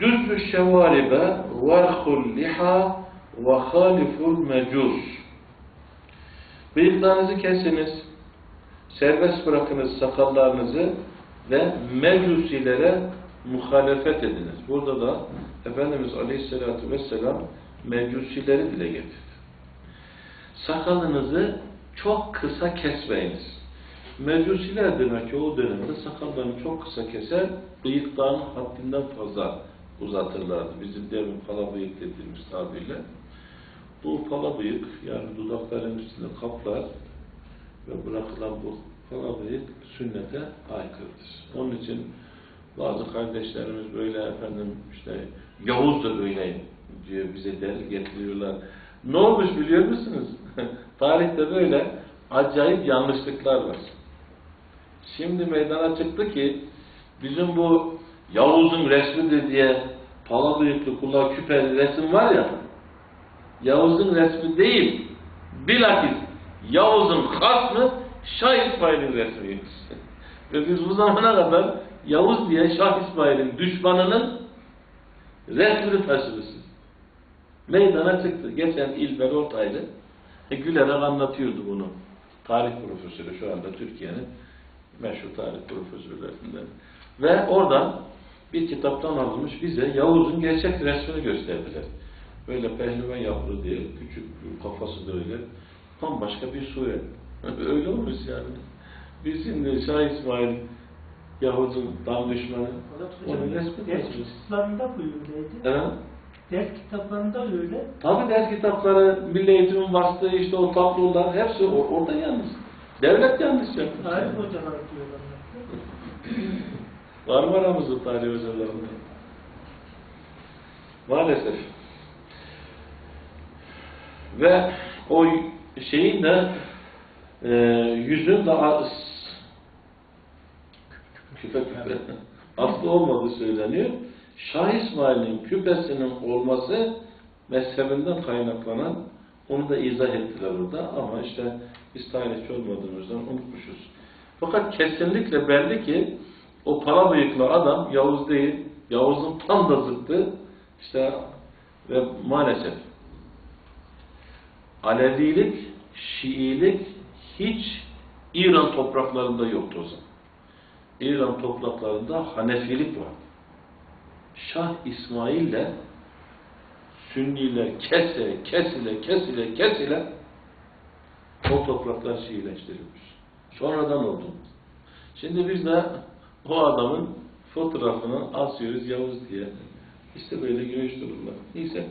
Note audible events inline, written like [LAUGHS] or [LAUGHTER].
Düzü şevaribe varhul liha ve haliful mecus. Bıyıklarınızı kesiniz. Serbest bırakınız sakallarınızı ve mecusilere muhalefet ediniz. Burada da Efendimiz Aleyhisselatü Vesselam mecusileri dile getirdi. Sakalınızı çok kısa kesmeyiniz. Mecusiler demek ki o dönemde sakallarını çok kısa keser, bıyıklarını haddinden fazla uzatırlardı. Bizim demin pala bıyık dediğimiz tabirle. Bu pala bıyık, yani dudakların üstünde kaplar ve bırakılan bu pala bıyık sünnete aykırıdır. Onun için bazı kardeşlerimiz böyle efendim işte Yavuz da böyle diyor bize delil getiriyorlar. Ne olmuş biliyor musunuz? [LAUGHS] Tarihte böyle acayip yanlışlıklar var. Şimdi meydana çıktı ki bizim bu Yavuz'un resmidir diye pala bıyıklı kulağı küpeli resim var ya Yavuz'un resmi değil bilakis Yavuz'un hasmı Şah İsmail'in resmiymiş. [LAUGHS] Ve biz bu zamana kadar Yavuz diye Şah İsmail'in düşmanının resmini taşımışız. Meydana çıktı. Geçen İlber Ortaylı e, gülerek anlatıyordu bunu. Tarih profesörü şu anda Türkiye'nin meşhur tarih profesörlerinden. Ve oradan bir kitaptan alınmış bize Yavuz'un gerçek resmini gösterdiler. Böyle pehlivan yapılı diye, küçük kafası da öyle. Bambaşka bir suret. [LAUGHS] öyle olmuş yani. Biz şimdi Şah İsmail Yavuz'un tam düşmanı. Onun resmi Ders kitaplarında bu öyleydi. Evet. Ders kitaplarında öyle. Tabi ders kitapları, Milli Eğitim'in bastığı işte o tablolar hepsi or- orada yanlış. Devlet yanlış yapmış. Tarih hocalar diyorlar. [LAUGHS] Var mı aramızda tarih hocalarında? Maalesef. Ve o şeyin de e, yüzün küpe küpe aslı olmadığı söyleniyor. Şah İsmail'in küpesinin olması mezhebinden kaynaklanan onu da izah ettiler orada ama işte biz tarihçi olmadığımızdan unutmuşuz. Fakat kesinlikle belli ki o para bıyıklı adam Yavuz değil, Yavuz'un tam da zıttı işte ve maalesef Alevilik, Şiilik hiç İran topraklarında yoktu o zaman. İran topraklarında Hanefilik var. Şah İsmail ile Sünniyle kese, kesile, kesile, kesile o topraklar Şiileştirilmiş. Sonradan oldu. Şimdi biz de o adamın fotoğrafını asıyoruz Yavuz diye. İşte böyle gülüş durumlar. Neyse.